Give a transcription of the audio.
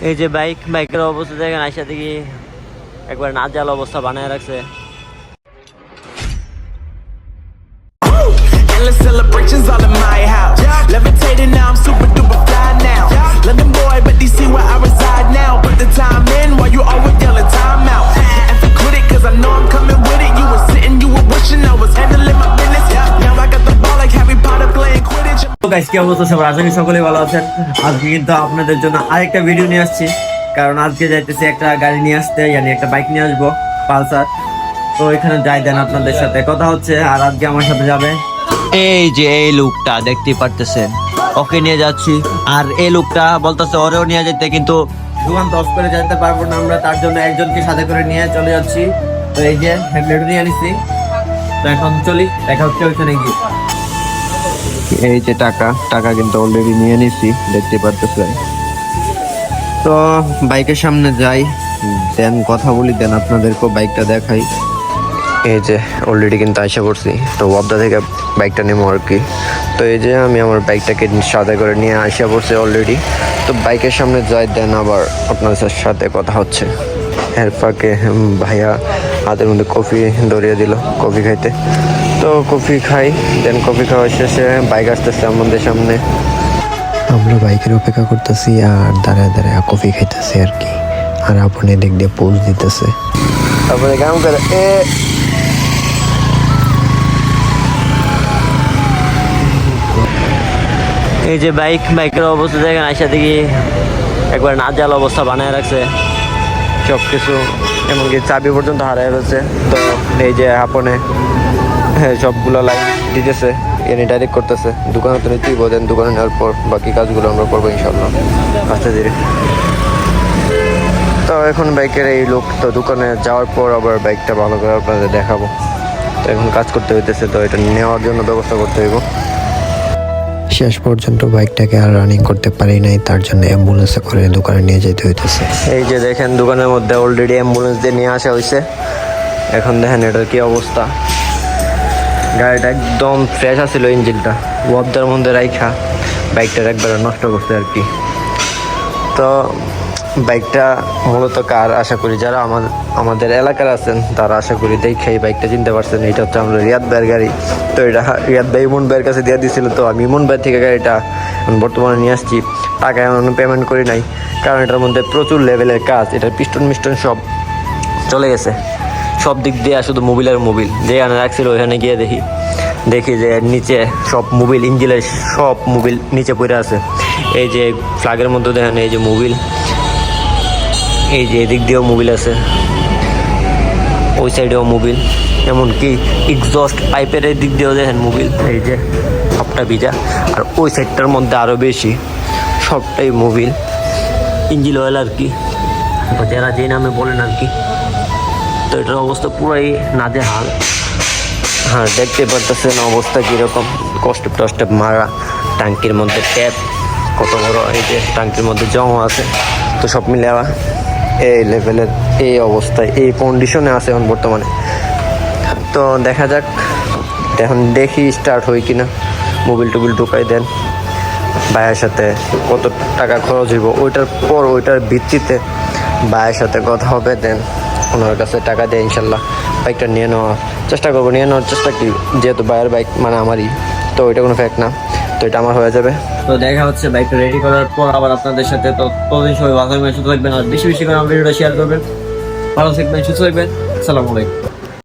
এই যে বাইক বাইকের অবস্থা দেখেন আইসা দেখি একবার নাজাল অবস্থা বানায় রাখছে celebrations all in my house. Levitating now, I'm super duper fly now. London boy, but DC where I reside guys অবস্থা সবার? আশা করি সকলেই ভালো আছেন। আজকে কিন্তু আপনাদের জন্য আরেকটা ভিডিও নিয়ে আসছি। কারণ আজকে যাইতেছি একটা গাড়ি নিয়ে আসতে yani একটা বাইক নিয়ে আসব, পালসার। তো এখানে যাই দেন আপনাদের সাথে। কথা হচ্ছে, আর আজকে আমার সাথে যাবে এই যে এই লুকটা দেখতে পারতেছেন। ওকে নিয়ে যাচ্ছি। আর এই লুকটা বলতেছে, ওরেও নিয়ে যেতে, কিন্তু দোকান দশ করে যেতে পারব না আমরা। তার জন্য একজনকে সাথে করে নিয়ে চলে যাচ্ছি। তো এই যে হ্যান্ডলেট নিয়ে আনিছি তো এখন চলি, দেখা হচ্ছে ওইখানে গিয়ে। এই যে টাকা টাকা কিন্তু অলরেডি নিয়ে নিছি, দেখতে পারতেছেন। তো বাইকের সামনে যাই, দেন কথা বলি, দেন আপনাদেরকেও বাইকটা দেখাই। এই যে অলরেডি কিন্তু আশা করছি তো ওয়াবদা থেকে বাইকটা নেব আর কি। তো এই যে আমি আমার বাইকটাকে সাথে করে নিয়ে আসা পড়ছি অলরেডি তো বাইকের সামনে যাই, দেন আবার আপনাদের সাথে কথা হচ্ছে। এর ফাঁকে ভাইয়া হাতের মধ্যে কফি ধরিয়ে দিল কফি খাইতে। তো কফি খাই দেন কফি খাওয়া শেষে বাইক আসতেছে আমাদের সামনে। আমরা বাইকের অপেক্ষা করতেছি আর দাঁড়ায় দাঁড়ায় কফি খাইতেছি আর কি। আর আপনি দিক দিয়ে পোজ দিতেছে। তারপরে কাম করে এ এই যে বাইক বাইকের অবস্থা দেখেন আইসা থেকে একবার না জাল অবস্থা বানায় রাখছে। সব কিছু, এমনকি চাবি পর্যন্ত হারাই ফেলছে। তো এই যে আপনে হ্যাঁ সবগুলো লাইন দিতেছে, এনে ডাইরেক্ট করতেছে। দোকানে তো নিতেই বোঝেন দোকানে নেওয়ার পর বাকি কাজগুলো আমরা করব ইনশাল্লাহ আস্তে ধীরে। তো এখন বাইকের এই লোক তো দোকানে যাওয়ার পর আবার বাইকটা ভালো করে আপনাদের দেখাবো। তো এখন কাজ করতে হইতেছে, তো এটা নেওয়ার জন্য ব্যবস্থা করতে হইব। শেষ পর্যন্ত বাইকটাকে আর রানিং করতে পারি নাই, তার জন্য অ্যাম্বুলেন্সে করে দোকানে নিয়ে যেতে হইতেছে। এই যে দেখেন, দোকানের মধ্যে অলরেডি অ্যাম্বুলেন্স দিয়ে নিয়ে আসা হয়েছে এখন দেখেন এটার কি অবস্থা। গাড়িটা একদম ফ্রেশ আছিল ইঞ্জিনটা। ওয়াবদার মধ্যে রাইখা, বাইকটার একবার নষ্ট করছে আর কি। তো বাইকটা মূলত কার? আশা করি যারা আমার, আমাদের এলাকার আছেন, তারা আশা করি দেখে এই বাইকটা চিনতে পারছেন। এটা হচ্ছে আমরা রিয়াদ ভাইয়ের গাড়ি। তো এটা রিয়াদ ভাই ইমন ভাইয়ের কাছে দিয়ে দিয়েছিল তো আমি ইমন ভাই থেকে গাড়িটা বর্তমানে নিয়ে আসছি। টাকা এমন পেমেন্ট করি নাই, কারণ এটার মধ্যে প্রচুর লেভেলের কাজ, এটার পিস্টন মিস্টন সব চলে গেছে। সব দিক দিয়ে শুধু মোবিল আর মোবিল যেখানে রাখছিল ওইখানে গিয়ে দেখি দেখি যে নিচে সব মোবিল ইঞ্জিনের সব মোবিল নিচে পড়ে আছে। এই যে ফ্লাগের মধ্যে দেখেন, এই যে মোবিল এই যে এদিক দিয়েও মোবিল আছে। ওই সাইডেও মোবিল। এমনকি এক্সস্ট পাইপের দিক দিয়েও দেখেন মোবিল। এই যে, সবটা ভিজা। আর ওই সাইডটার মধ্যে আরও বেশি। সবটাই মোবিল। ইঞ্জিন অয়েল আর কি। যারা যে নামে বলেন আর কি। তো এটার অবস্থা পুরাই নাজে হাল হ্যাঁ দেখতে পারতেছেন অবস্থা কীরকম। কষ্ট টষ্ট মারা, ট্যাঙ্কির মধ্যে ট্যাপ। কত বড় এই যে ট্যাঙ্কির মধ্যে জমা আছে। তো সব মিলে আবার এই লেভেলের এই অবস্থায়, এই কন্ডিশনে আছে এখন বর্তমানে। তো দেখা যাক, এখন দেখি স্টার্ট হয় কিনা। মোবিল টোবিল ঢুকাই দেন। ভাইয়ের সাথে কত টাকা খরচ হইব, ওইটার পর ওইটার ভিত্তিতে ভাইয়ের সাথে কথা হবে, দেন ওনার কাছে টাকা দিয়ে ইনশাল্লাহ। বাইকটা নিয়ে নেওয়ার চেষ্টা করব, নিয়ে নেওয়ার চেষ্টা কি? যেহেতু ভাইয়ের বাইক মানে আমারই, তো ওইটা কোনো ফ্যাক্ট না। তো এটা আমার হয়ে যাবে। তো দেখা হচ্ছে বাইকটা রেডি করার পর আবার আপনাদের সাথে ততদিন সবাই ভালো থাকবেন, সুস্থ থাকবেন, আর বেশি বেশি করে ভিডিওটা শেয়ার করবেন। ভালো থাকবেন, সুস্থ থাকবেন, আসসালামু আলাইকুম।